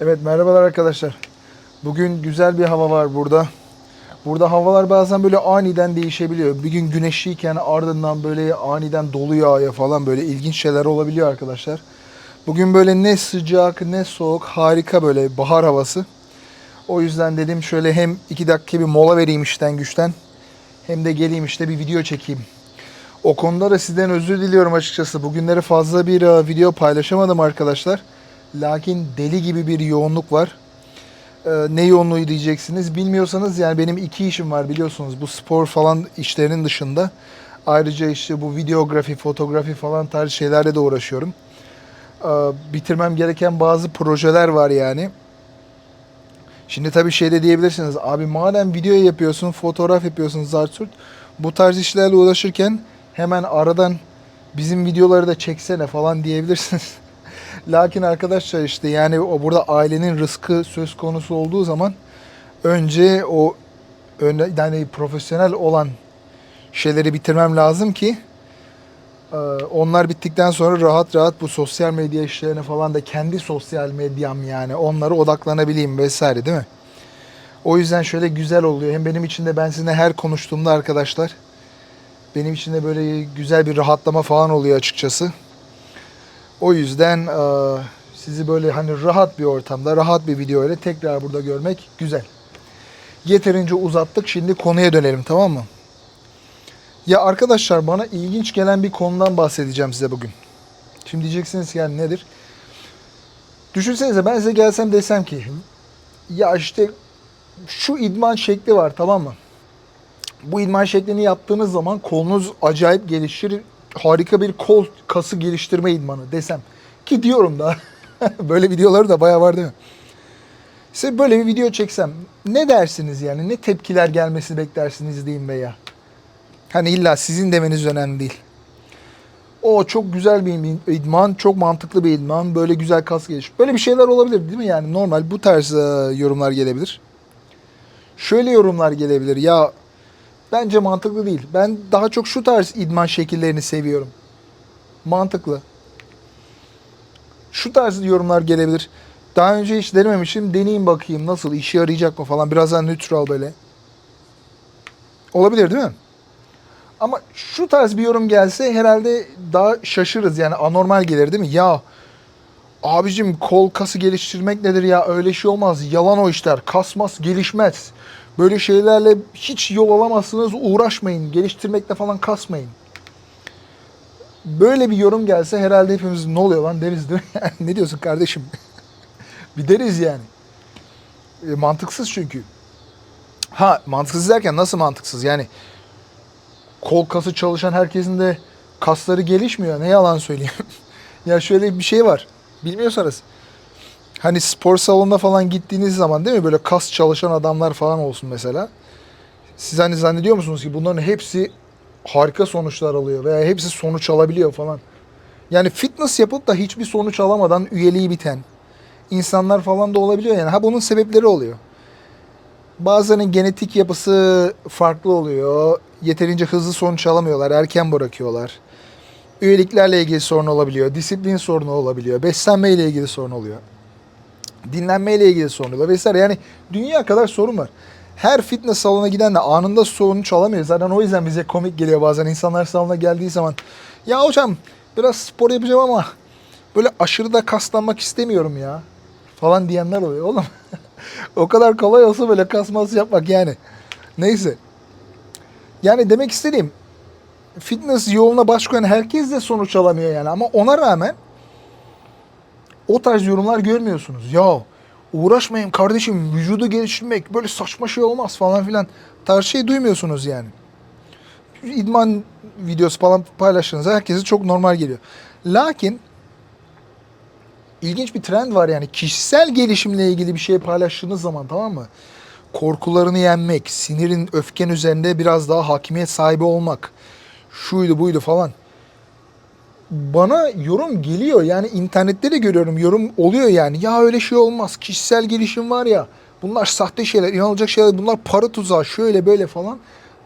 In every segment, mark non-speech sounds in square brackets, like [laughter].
Evet merhabalar arkadaşlar. Bugün güzel bir hava var burada. Burada havalar bazen böyle aniden değişebiliyor. Bir gün güneşliyken ardından böyle aniden dolu yağıyor falan böyle ilginç şeyler olabiliyor arkadaşlar. Bugün böyle ne sıcak ne soğuk harika böyle bahar havası. O yüzden dedim şöyle hem iki dakika bir mola vereyim işten güçten hem de geleyim işte bir video çekeyim. O konuda da sizden özür diliyorum açıkçası. Bugünleri fazla bir e, video paylaşamadım arkadaşlar. Lakin deli gibi bir yoğunluk var. E, ne yoğunluğu diyeceksiniz. Bilmiyorsanız yani benim iki işim var biliyorsunuz. Bu spor falan işlerinin dışında. Ayrıca işte bu videografi, fotoğrafi falan tarz şeylerle de uğraşıyorum. E, bitirmem gereken bazı projeler var yani. Şimdi tabii şey de diyebilirsiniz. Abi madem video yapıyorsun, fotoğraf yapıyorsun Zarturt. Bu tarz işlerle uğraşırken hemen aradan bizim videoları da çeksene falan diyebilirsiniz. [laughs] Lakin arkadaşlar işte yani o burada ailenin rızkı söz konusu olduğu zaman önce o yani profesyonel olan şeyleri bitirmem lazım ki e, onlar bittikten sonra rahat rahat bu sosyal medya işlerine falan da kendi sosyal medyam yani onlara odaklanabileyim vesaire değil mi? O yüzden şöyle güzel oluyor. Hem benim için de ben sizinle her konuştuğumda arkadaşlar benim için de böyle güzel bir rahatlama falan oluyor açıkçası. O yüzden e, sizi böyle hani rahat bir ortamda, rahat bir video ile tekrar burada görmek güzel. Yeterince uzattık. Şimdi konuya dönelim tamam mı? Ya arkadaşlar bana ilginç gelen bir konudan bahsedeceğim size bugün. Şimdi diyeceksiniz yani nedir? Düşünsenize ben size gelsem desem ki ya işte şu idman şekli var tamam mı? Bu idman şeklini yaptığınız zaman kolunuz acayip gelişir. Harika bir kol kası geliştirme idmanı desem. Ki diyorum da [laughs] böyle videoları da bayağı var değil mi? Size böyle bir video çeksem ne dersiniz yani? Ne tepkiler gelmesini beklersiniz diyeyim veya. Hani illa sizin demeniz önemli değil. O çok güzel bir idman, çok mantıklı bir idman, böyle güzel kas geliş. Böyle bir şeyler olabilir değil mi yani? Normal bu tarz e, yorumlar gelebilir. Şöyle yorumlar gelebilir. Ya bence mantıklı değil. Ben daha çok şu tarz idman şekillerini seviyorum. Mantıklı. Şu tarz yorumlar gelebilir. Daha önce hiç denememişim. Deneyeyim bakayım nasıl işe yarayacak mı falan. Biraz daha neutral böyle. Olabilir değil mi? Ama şu tarz bir yorum gelse herhalde daha şaşırırız yani anormal gelir değil mi? Ya abicim kol kası geliştirmek nedir ya öyle şey olmaz yalan o işler kasmaz gelişmez. Böyle şeylerle hiç yol alamazsınız uğraşmayın geliştirmekle falan kasmayın. Böyle bir yorum gelse herhalde hepimiz ne oluyor lan deriz değil mi? [laughs] ne diyorsun kardeşim? [laughs] bir deriz yani. E, mantıksız çünkü. Ha mantıksız derken nasıl mantıksız yani kol kası çalışan herkesin de kasları gelişmiyor. Ne yalan söyleyeyim. [laughs] ya şöyle bir şey var. Bilmiyorsanız. Hani spor salonuna falan gittiğiniz zaman değil mi böyle kas çalışan adamlar falan olsun mesela. Siz hani zannediyor musunuz ki bunların hepsi harika sonuçlar alıyor veya hepsi sonuç alabiliyor falan. Yani fitness yapıp da hiçbir sonuç alamadan üyeliği biten insanlar falan da olabiliyor yani. Ha bunun sebepleri oluyor. Bazılarının genetik yapısı farklı oluyor. Yeterince hızlı sonuç alamıyorlar. Erken bırakıyorlar. Üyeliklerle ilgili sorun olabiliyor. Disiplin sorunu olabiliyor. Beslenme ile ilgili sorun oluyor. Dinlenme ile ilgili sorun oluyor vesaire. Yani dünya kadar sorun var. Her fitness salonuna giden de anında sonuç alamıyor. Zaten o yüzden bize komik geliyor bazen. insanlar salona geldiği zaman ya hocam biraz spor yapacağım ama böyle aşırı da kaslanmak istemiyorum ya falan diyenler oluyor. Oğlum [laughs] o kadar kolay olsa böyle kasması yapmak yani. Neyse. Yani demek istediğim fitness yoluna baş koyan herkes de sonuç alamıyor yani. Ama ona rağmen o tarz yorumlar görmüyorsunuz. Ya uğraşmayın kardeşim vücudu geliştirmek böyle saçma şey olmaz falan filan tarz şey duymuyorsunuz yani. İdman videosu falan paylaştığınızda herkese çok normal geliyor. Lakin ilginç bir trend var yani kişisel gelişimle ilgili bir şey paylaştığınız zaman tamam mı? Korkularını yenmek, sinirin, öfken üzerinde biraz daha hakimiyet sahibi olmak, şuydu buydu falan. Bana yorum geliyor yani internette de görüyorum yorum oluyor yani. Ya öyle şey olmaz kişisel gelişim var ya bunlar sahte şeyler, inanılacak şeyler, bunlar para tuzağı şöyle böyle falan.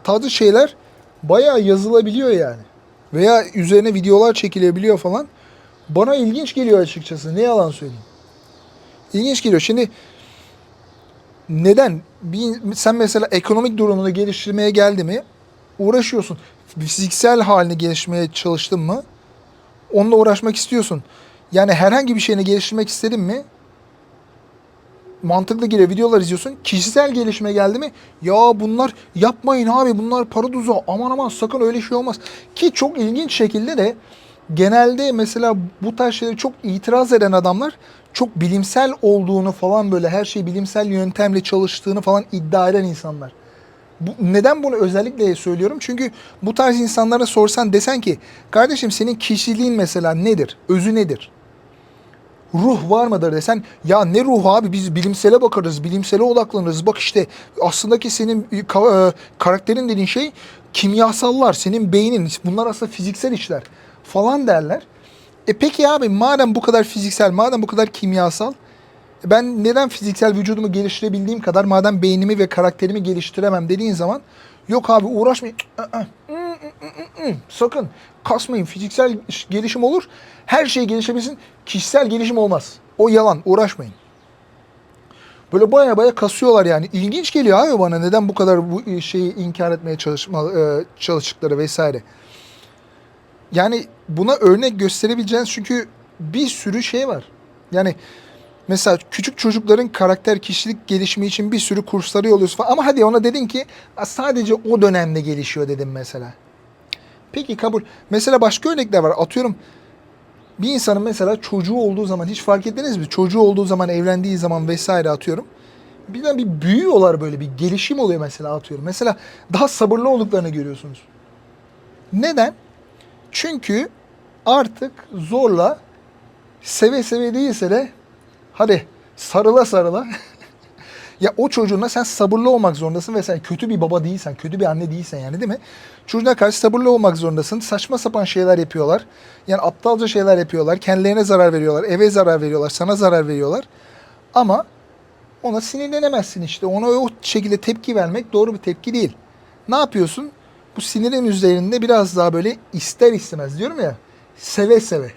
Tadı şeyler bayağı yazılabiliyor yani. Veya üzerine videolar çekilebiliyor falan. Bana ilginç geliyor açıkçası. Ne yalan söyleyeyim. İlginç geliyor. Şimdi neden? Bir, sen mesela ekonomik durumunu geliştirmeye geldi mi uğraşıyorsun. Fiziksel halini geliştirmeye çalıştın mı onunla uğraşmak istiyorsun. Yani herhangi bir şeyini geliştirmek istedin mi mantıklı geliyor. Videolar izliyorsun. Kişisel gelişime geldi mi? Ya bunlar yapmayın abi bunlar para tuzağı. Aman aman sakın öyle şey olmaz. Ki çok ilginç şekilde de genelde mesela bu tarz şeyleri çok itiraz eden adamlar çok bilimsel olduğunu falan böyle her şey bilimsel yöntemle çalıştığını falan iddia eden insanlar. Bu, neden bunu özellikle söylüyorum? Çünkü bu tarz insanlara sorsan desen ki kardeşim senin kişiliğin mesela nedir? Özü nedir? ruh var mıdır desen ya ne ruhu abi biz bilimsele bakarız bilimsele odaklanırız bak işte aslında ki senin e, e, karakterin dediğin şey kimyasallar senin beynin bunlar aslında fiziksel işler falan derler. E peki abi madem bu kadar fiziksel madem bu kadar kimyasal ben neden fiziksel vücudumu geliştirebildiğim kadar madem beynimi ve karakterimi geliştiremem dediğin zaman yok abi uğraşmayın. Sakın. Kasmayın. Fiziksel gelişim olur. Her şey gelişebilsin. Kişisel gelişim olmaz. O yalan. Uğraşmayın. Böyle baya baya kasıyorlar yani. İlginç geliyor abi bana. Neden bu kadar bu şeyi inkar etmeye çalışma, e, çalıştıkları vesaire? Yani buna örnek gösterebileceğiniz çünkü bir sürü şey var. Yani Mesela küçük çocukların karakter kişilik gelişimi için bir sürü kursları yolluyorsun falan. Ama hadi ona dedin ki sadece o dönemde gelişiyor dedim mesela. Peki kabul. Mesela başka örnekler var. Atıyorum bir insanın mesela çocuğu olduğu zaman hiç fark ettiniz mi? Çocuğu olduğu zaman, evlendiği zaman vesaire atıyorum. Birden bir büyüyorlar böyle bir gelişim oluyor mesela atıyorum. Mesela daha sabırlı olduklarını görüyorsunuz. Neden? Çünkü artık zorla seve seve değilse de hadi sarıla sarıla [laughs] ya o çocuğuna sen sabırlı olmak zorundasın ve sen kötü bir baba değilsen, kötü bir anne değilsen yani değil mi? Çocuğuna karşı sabırlı olmak zorundasın. Saçma sapan şeyler yapıyorlar. Yani aptalca şeyler yapıyorlar. Kendilerine zarar veriyorlar. Eve zarar veriyorlar. Sana zarar veriyorlar. Ama ona sinirlenemezsin işte. Ona o şekilde tepki vermek doğru bir tepki değil. Ne yapıyorsun? Bu sinirin üzerinde biraz daha böyle ister istemez diyorum ya. Seve seve [laughs]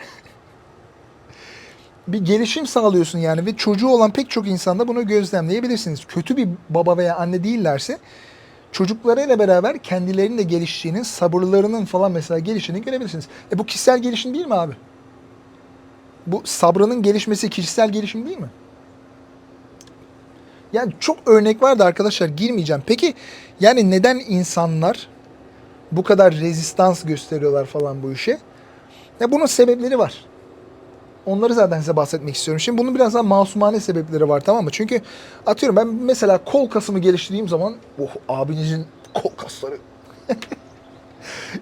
bir gelişim sağlıyorsun yani ve çocuğu olan pek çok insanda bunu gözlemleyebilirsiniz. Kötü bir baba veya anne değillerse çocuklarıyla beraber kendilerinin de geliştiğini, sabırlarının falan mesela geliştiğini görebilirsiniz. E bu kişisel gelişim değil mi abi? Bu sabrının gelişmesi kişisel gelişim değil mi? Yani çok örnek var da arkadaşlar girmeyeceğim. Peki yani neden insanlar bu kadar rezistans gösteriyorlar falan bu işe? Ya bunun sebepleri var. Onları zaten size bahsetmek istiyorum. Şimdi bunun biraz daha masumane sebepleri var tamam mı? Çünkü atıyorum ben mesela kol kasımı geliştirdiğim zaman oh abinizin kol kasları [laughs]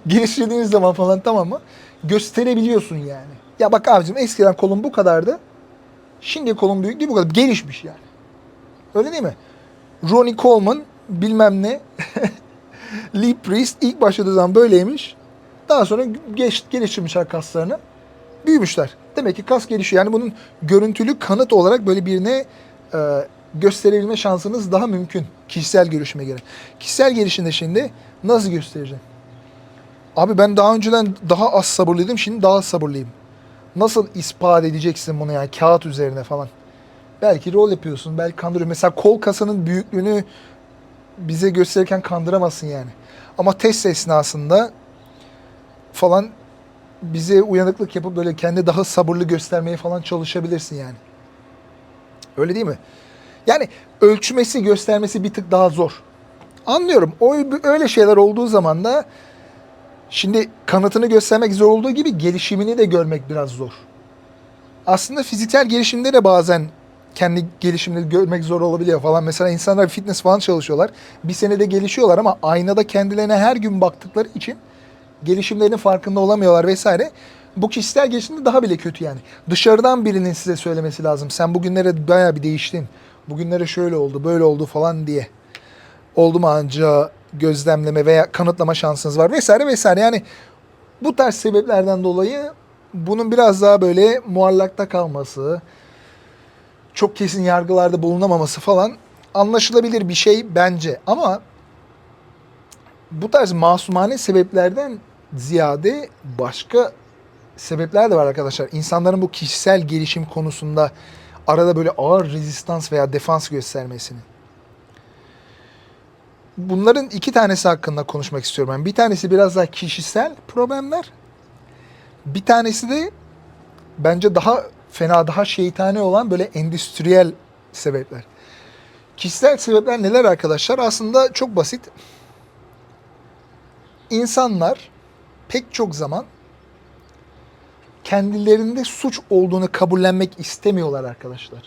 geliştirdiğiniz zaman falan tamam mı? Gösterebiliyorsun yani. Ya bak abicim eskiden kolum bu kadardı. Şimdi kolum büyük değil bu kadar. Gelişmiş yani. Öyle değil mi? Ronnie Coleman bilmem ne [laughs] Lee Priest ilk başladığı zaman böyleymiş. Daha sonra geç, geliştirmişler kaslarını. Büyümüşler. Demek ki kas gelişiyor. Yani bunun görüntülü kanıt olarak böyle birine e, gösterebilme şansınız daha mümkün. Kişisel görüşüme göre. Kişisel gelişinde şimdi nasıl göstereceğim? Abi ben daha önceden daha az sabırlıydım. Şimdi daha sabırlıyım. Nasıl ispat edeceksin bunu yani kağıt üzerine falan? Belki rol yapıyorsun. Belki kandırıyor. Mesela kol kasının büyüklüğünü bize gösterirken kandıramazsın yani. Ama test esnasında falan bize uyanıklık yapıp böyle kendi daha sabırlı göstermeye falan çalışabilirsin yani. Öyle değil mi? Yani ölçmesi, göstermesi bir tık daha zor. Anlıyorum. O öyle şeyler olduğu zaman da şimdi kanıtını göstermek zor olduğu gibi gelişimini de görmek biraz zor. Aslında fiziksel gelişimde de bazen kendi gelişimini görmek zor olabiliyor falan. Mesela insanlar fitness falan çalışıyorlar. Bir senede gelişiyorlar ama aynada kendilerine her gün baktıkları için gelişimlerinin farkında olamıyorlar vesaire. Bu kişisel gelişimde daha bile kötü yani. Dışarıdan birinin size söylemesi lazım. Sen bugünlere baya bir değiştin. Bugünlere şöyle oldu, böyle oldu falan diye. Oldu mu anca gözlemleme veya kanıtlama şansınız var vesaire vesaire. Yani bu tarz sebeplerden dolayı bunun biraz daha böyle muallakta kalması, çok kesin yargılarda bulunamaması falan anlaşılabilir bir şey bence. Ama bu tarz masumane sebeplerden ziyade başka sebepler de var arkadaşlar. İnsanların bu kişisel gelişim konusunda arada böyle ağır rezistans veya defans göstermesini. Bunların iki tanesi hakkında konuşmak istiyorum ben. Bir tanesi biraz daha kişisel problemler. Bir tanesi de bence daha fena, daha şeytani olan böyle endüstriyel sebepler. Kişisel sebepler neler arkadaşlar? Aslında çok basit. İnsanlar pek çok zaman kendilerinde suç olduğunu kabullenmek istemiyorlar arkadaşlar.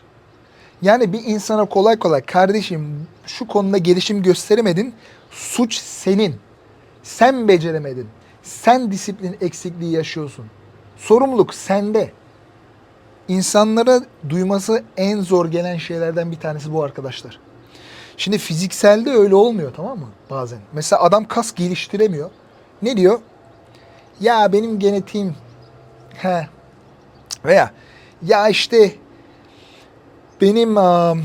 Yani bir insana kolay kolay kardeşim şu konuda gelişim gösteremedin. Suç senin. Sen beceremedin. Sen disiplin eksikliği yaşıyorsun. Sorumluluk sende. İnsanlara duyması en zor gelen şeylerden bir tanesi bu arkadaşlar. Şimdi fizikselde öyle olmuyor tamam mı? Bazen. Mesela adam kas geliştiremiyor. Ne diyor? Ya benim genetiğim he veya ya işte benim am,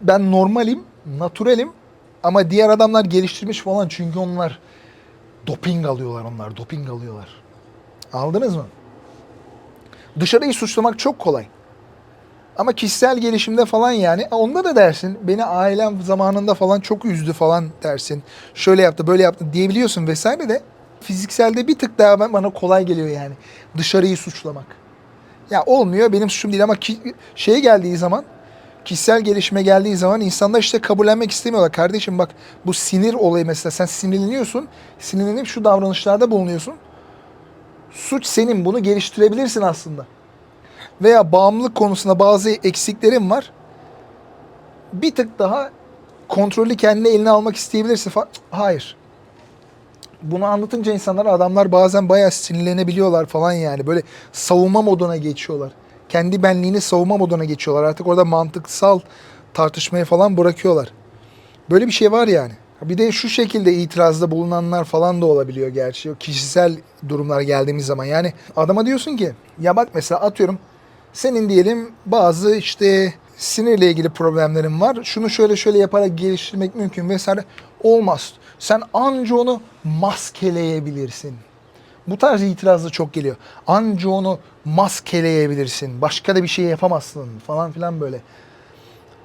ben normalim, naturalim ama diğer adamlar geliştirmiş falan çünkü onlar doping alıyorlar onlar, doping alıyorlar. Aldınız mı? Dışarıyı suçlamak çok kolay. Ama kişisel gelişimde falan yani onda da dersin. Beni ailem zamanında falan çok üzdü falan dersin. Şöyle yaptı böyle yaptı diyebiliyorsun vesaire de fizikselde bir tık daha ben- bana kolay geliyor yani. Dışarıyı suçlamak. Ya olmuyor benim suçum değil ama ki, şeye geldiği zaman kişisel gelişime geldiği zaman insanlar işte kabullenmek istemiyorlar. Kardeşim bak bu sinir olayı mesela sen sinirleniyorsun. Sinirlenip şu davranışlarda bulunuyorsun. Suç senin bunu geliştirebilirsin aslında veya bağımlılık konusunda bazı eksiklerin var. Bir tık daha kontrolü kendine eline almak isteyebilirsin Hayır. Bunu anlatınca insanlar adamlar bazen bayağı sinirlenebiliyorlar falan yani. Böyle savunma moduna geçiyorlar. Kendi benliğini savunma moduna geçiyorlar. Artık orada mantıksal tartışmayı falan bırakıyorlar. Böyle bir şey var yani. Bir de şu şekilde itirazda bulunanlar falan da olabiliyor gerçi. O kişisel durumlar geldiğimiz zaman. Yani adama diyorsun ki ya bak mesela atıyorum senin diyelim bazı işte sinirle ilgili problemlerin var. Şunu şöyle şöyle yaparak geliştirmek mümkün vesaire. Olmaz. Sen anca onu maskeleyebilirsin. Bu tarz itiraz da çok geliyor. Anca onu maskeleyebilirsin. Başka da bir şey yapamazsın falan filan böyle.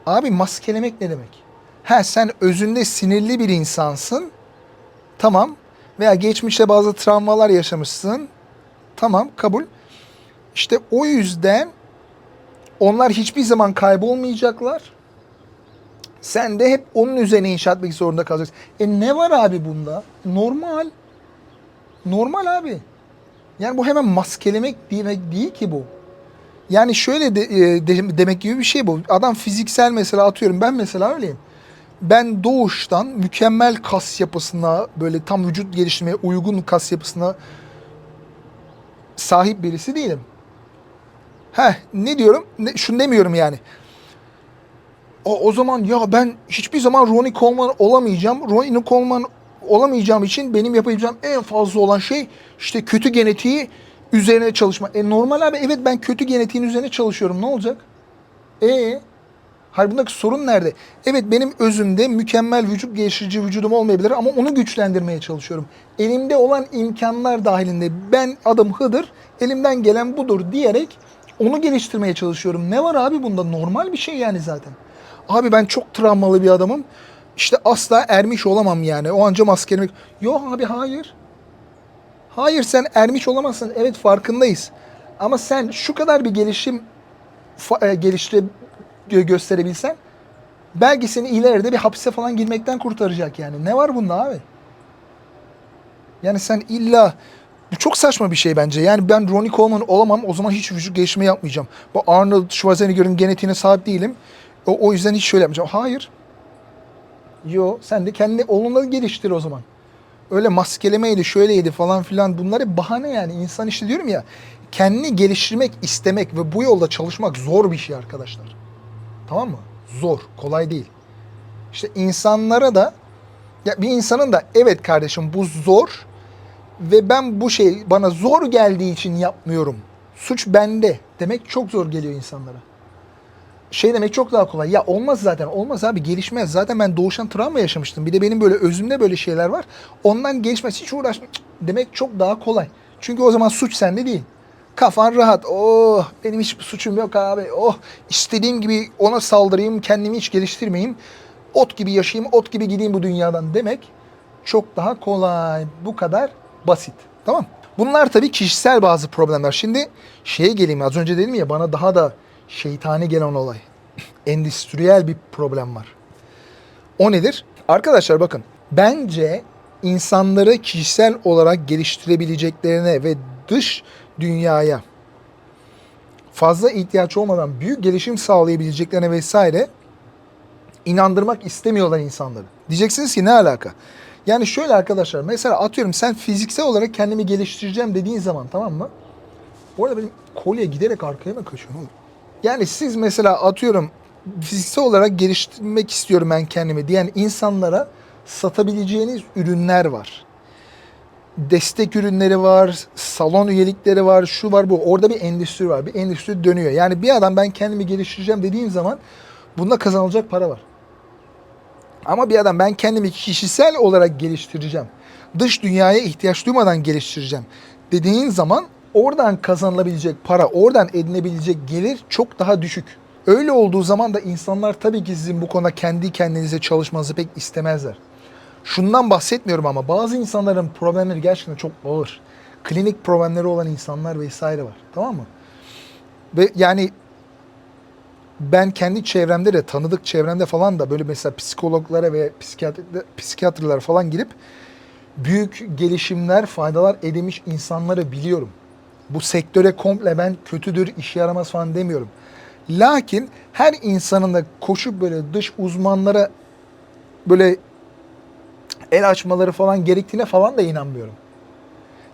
Abi maskelemek ne demek? Ha sen özünde sinirli bir insansın. Tamam. Veya geçmişte bazı travmalar yaşamışsın. Tamam kabul. İşte o yüzden onlar hiçbir zaman kaybolmayacaklar. Sen de hep onun üzerine inşa etmek zorunda kalacaksın. E ne var abi bunda? Normal. Normal abi. Yani bu hemen maskelemek demek değil ki bu. Yani şöyle de, e, de- demek gibi bir şey bu. Adam fiziksel mesela atıyorum ben mesela öyleyim. Ben doğuştan mükemmel kas yapısına böyle tam vücut geliştirmeye uygun kas yapısına sahip birisi değilim. Heh ne diyorum? Ne, şunu demiyorum yani. O, o zaman ya ben hiçbir zaman Ronnie Coleman olamayacağım. Ronnie Coleman olamayacağım için benim yapabileceğim en fazla olan şey işte kötü genetiği üzerine çalışma. E normal abi evet ben kötü genetiğin üzerine çalışıyorum. Ne olacak? E Hayır bundaki sorun nerede? Evet benim özümde mükemmel vücut geliştirici vücudum olmayabilir ama onu güçlendirmeye çalışıyorum. Elimde olan imkanlar dahilinde ben adım Hıdır, elimden gelen budur diyerek onu geliştirmeye çalışıyorum. Ne var abi bunda? Normal bir şey yani zaten. Abi ben çok travmalı bir adamım. İşte asla ermiş olamam yani. O anca maskelemek. Yok abi hayır. Hayır sen ermiş olamazsın. Evet farkındayız. Ama sen şu kadar bir gelişim e, geliştire gö- gösterebilsen belki seni ileride bir hapse falan girmekten kurtaracak yani. Ne var bunda abi? Yani sen illa bu çok saçma bir şey bence. Yani ben Ronnie Coleman olamam. O zaman hiç vücut gelişimi yapmayacağım. Bu Arnold Schwarzenegger'in genetiğine sahip değilim. O, o yüzden hiç şöyle yapmayacağım. Hayır. Yo sen de kendi oğlunu geliştir o zaman. Öyle maskelemeydi, şöyleydi falan filan bunlar hep bahane yani. İnsan işte diyorum ya kendini geliştirmek istemek ve bu yolda çalışmak zor bir şey arkadaşlar. Tamam mı? Zor, kolay değil. İşte insanlara da ya bir insanın da evet kardeşim bu zor ve ben bu şey bana zor geldiği için yapmıyorum. Suç bende demek çok zor geliyor insanlara. Şey demek çok daha kolay. Ya olmaz zaten. Olmaz abi gelişmez. Zaten ben doğuştan travma yaşamıştım. Bir de benim böyle özümde böyle şeyler var. Ondan gelişmez. Hiç uğraşma. Cık, Demek çok daha kolay. Çünkü o zaman suç sende değil. Kafan rahat. Oh benim hiçbir suçum yok abi. Oh istediğim gibi ona saldırayım, kendimi hiç geliştirmeyeyim. Ot gibi yaşayayım, ot gibi gideyim bu dünyadan demek çok daha kolay. Bu kadar basit. Tamam Bunlar tabii kişisel bazı problemler. Şimdi şeye geleyim az önce dedim ya bana daha da şeytani gelen olay. [clears throat] Endüstriyel bir problem var. O nedir? Arkadaşlar bakın bence insanları kişisel olarak geliştirebileceklerine ve dış dünyaya fazla ihtiyaç olmadan büyük gelişim sağlayabileceklerine vesaire inandırmak istemiyorlar insanları. Diyeceksiniz ki ne alaka? Yani şöyle arkadaşlar mesela atıyorum sen fiziksel olarak kendimi geliştireceğim dediğin zaman tamam mı? Bu arada benim kolye giderek arkaya mı kaçıyor oğlum? Yani siz mesela atıyorum fiziksel olarak geliştirmek istiyorum ben kendimi diyen insanlara satabileceğiniz ürünler var. Destek ürünleri var, salon üyelikleri var, şu var bu. Orada bir endüstri var. Bir endüstri dönüyor. Yani bir adam ben kendimi geliştireceğim dediğim zaman bunda kazanılacak para var. Ama bir adam ben kendimi kişisel olarak geliştireceğim. Dış dünyaya ihtiyaç duymadan geliştireceğim dediğin zaman oradan kazanılabilecek para, oradan edinebilecek gelir çok daha düşük. Öyle olduğu zaman da insanlar tabii ki sizin bu konuda kendi kendinize çalışmanızı pek istemezler. Şundan bahsetmiyorum ama bazı insanların problemleri gerçekten çok ağır. Klinik problemleri olan insanlar vesaire var. Tamam mı? Ve yani ben kendi çevremde de tanıdık çevremde falan da böyle mesela psikologlara ve psikiyatrlara falan girip büyük gelişimler, faydalar edinmiş insanları biliyorum. Bu sektöre komple ben kötüdür, işe yaramaz falan demiyorum. Lakin her insanın da koşup böyle dış uzmanlara böyle el açmaları falan gerektiğine falan da inanmıyorum.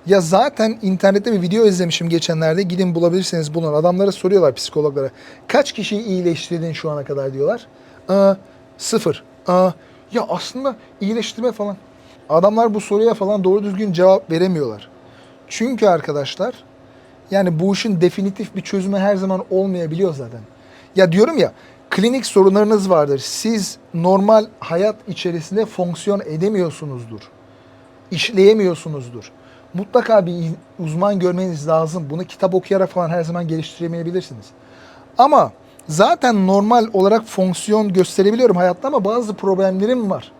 Ya zaten internette bir video izlemişim geçenlerde. Gidin bulabilirseniz bulun. Adamlara soruyorlar psikologlara. Kaç kişiyi iyileştirdin şu ana kadar diyorlar. Aa, sıfır. Aa, ya aslında iyileştirme falan. Adamlar bu soruya falan doğru düzgün cevap veremiyorlar. Çünkü arkadaşlar yani bu işin definitif bir çözümü her zaman olmayabiliyor zaten. Ya diyorum ya klinik sorunlarınız vardır. Siz normal hayat içerisinde fonksiyon edemiyorsunuzdur. İşleyemiyorsunuzdur mutlaka bir uzman görmeniz lazım. Bunu kitap okuyarak falan her zaman geliştiremeyebilirsiniz. Ama zaten normal olarak fonksiyon gösterebiliyorum hayatta ama bazı problemlerim var.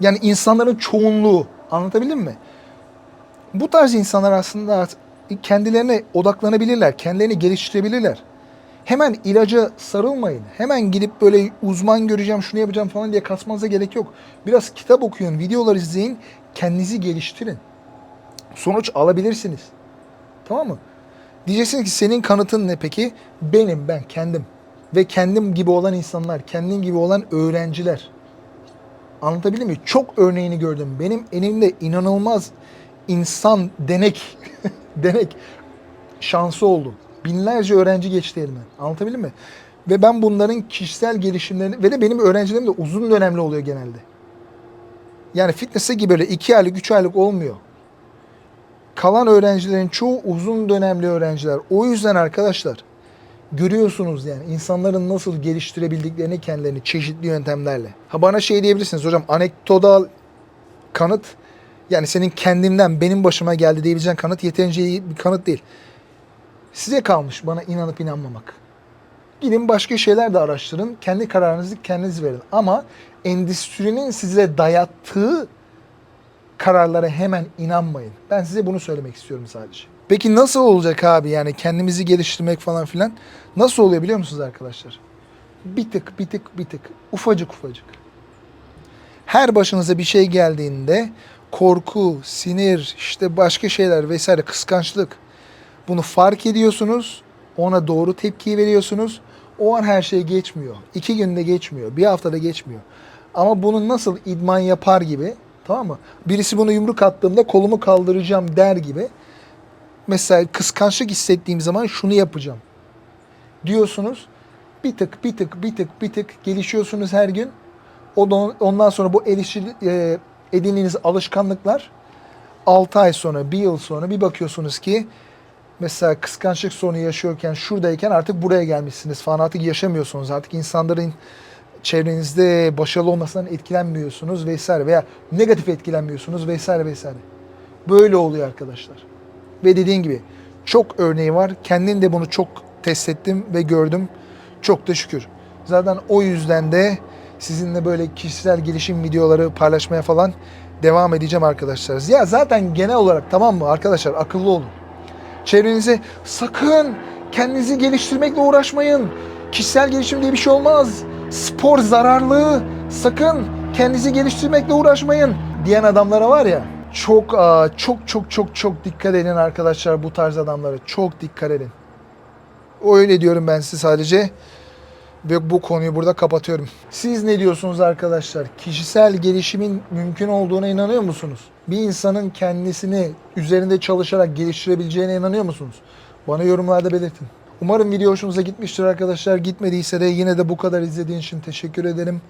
Yani insanların çoğunluğu anlatabildim mi? Bu tarz insanlar aslında kendilerine odaklanabilirler, kendilerini geliştirebilirler. Hemen ilaca sarılmayın. Hemen gidip böyle uzman göreceğim, şunu yapacağım falan diye kasmanıza gerek yok. Biraz kitap okuyun, videolar izleyin, kendinizi geliştirin sonuç alabilirsiniz. Tamam mı? Diyeceksin ki senin kanıtın ne peki? Benim, ben, kendim. Ve kendim gibi olan insanlar, kendim gibi olan öğrenciler. Anlatabildim mi? Çok örneğini gördüm. Benim elimde inanılmaz insan denek, [laughs] denek şansı oldu. Binlerce öğrenci geçti elime. Anlatabildim mi? Ve ben bunların kişisel gelişimlerini ve de benim öğrencilerim de uzun dönemli oluyor genelde. Yani fitness'e gibi böyle iki aylık, üç aylık olmuyor kalan öğrencilerin çoğu uzun dönemli öğrenciler. O yüzden arkadaşlar görüyorsunuz yani insanların nasıl geliştirebildiklerini kendilerini çeşitli yöntemlerle. Ha bana şey diyebilirsiniz hocam anekdotal kanıt yani senin kendimden benim başıma geldi diyebileceğin kanıt yeterince iyi bir kanıt değil. Size kalmış bana inanıp inanmamak. Gidin başka şeyler de araştırın. Kendi kararınızı kendiniz verin. Ama endüstrinin size dayattığı kararlara hemen inanmayın. Ben size bunu söylemek istiyorum sadece. Peki nasıl olacak abi yani kendimizi geliştirmek falan filan? Nasıl oluyor biliyor musunuz arkadaşlar? Bir tık bir tık bir tık ufacık ufacık. Her başınıza bir şey geldiğinde korku, sinir, işte başka şeyler vesaire kıskançlık bunu fark ediyorsunuz. Ona doğru tepkiyi veriyorsunuz. O an her şey geçmiyor. İki günde geçmiyor. Bir haftada geçmiyor. Ama bunu nasıl idman yapar gibi Tamam mı? Birisi bunu yumruk attığımda kolumu kaldıracağım der gibi. Mesela kıskançlık hissettiğim zaman şunu yapacağım. Diyorsunuz. Bir tık bir tık bir tık bir tık gelişiyorsunuz her gün. O da ondan sonra bu erişil, e, edindiğiniz alışkanlıklar 6 ay sonra, bir yıl sonra bir bakıyorsunuz ki mesela kıskançlık sorunu yaşıyorken şuradayken artık buraya gelmişsiniz falan artık yaşamıyorsunuz. Artık insanların çevrenizde başarılı olmasından etkilenmiyorsunuz vesaire veya negatif etkilenmiyorsunuz vesaire vesaire. Böyle oluyor arkadaşlar. Ve dediğin gibi çok örneği var. Kendim de bunu çok test ettim ve gördüm. Çok da şükür. Zaten o yüzden de sizinle böyle kişisel gelişim videoları paylaşmaya falan devam edeceğim arkadaşlar. Ya zaten genel olarak tamam mı arkadaşlar akıllı olun. Çevrenize sakın kendinizi geliştirmekle uğraşmayın. Kişisel gelişim diye bir şey olmaz. Spor zararlı. Sakın kendinizi geliştirmekle uğraşmayın diyen adamlara var ya. Çok çok çok çok çok dikkat edin arkadaşlar bu tarz adamlara. Çok dikkat edin. Öyle diyorum ben size sadece. Ve bu konuyu burada kapatıyorum. Siz ne diyorsunuz arkadaşlar? Kişisel gelişimin mümkün olduğuna inanıyor musunuz? Bir insanın kendisini üzerinde çalışarak geliştirebileceğine inanıyor musunuz? Bana yorumlarda belirtin. Umarım video hoşunuza gitmiştir arkadaşlar. Gitmediyse de yine de bu kadar izlediğin için teşekkür ederim.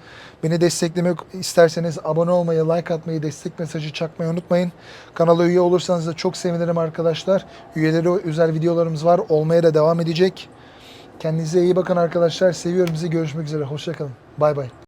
Beni desteklemek isterseniz abone olmayı, like atmayı, destek mesajı çakmayı unutmayın. Kanala üye olursanız da çok sevinirim arkadaşlar. Üyeleri özel videolarımız var. Olmaya da devam edecek. Kendinize iyi bakın arkadaşlar. Seviyorum sizi. Görüşmek üzere. Hoşçakalın. Bay bay.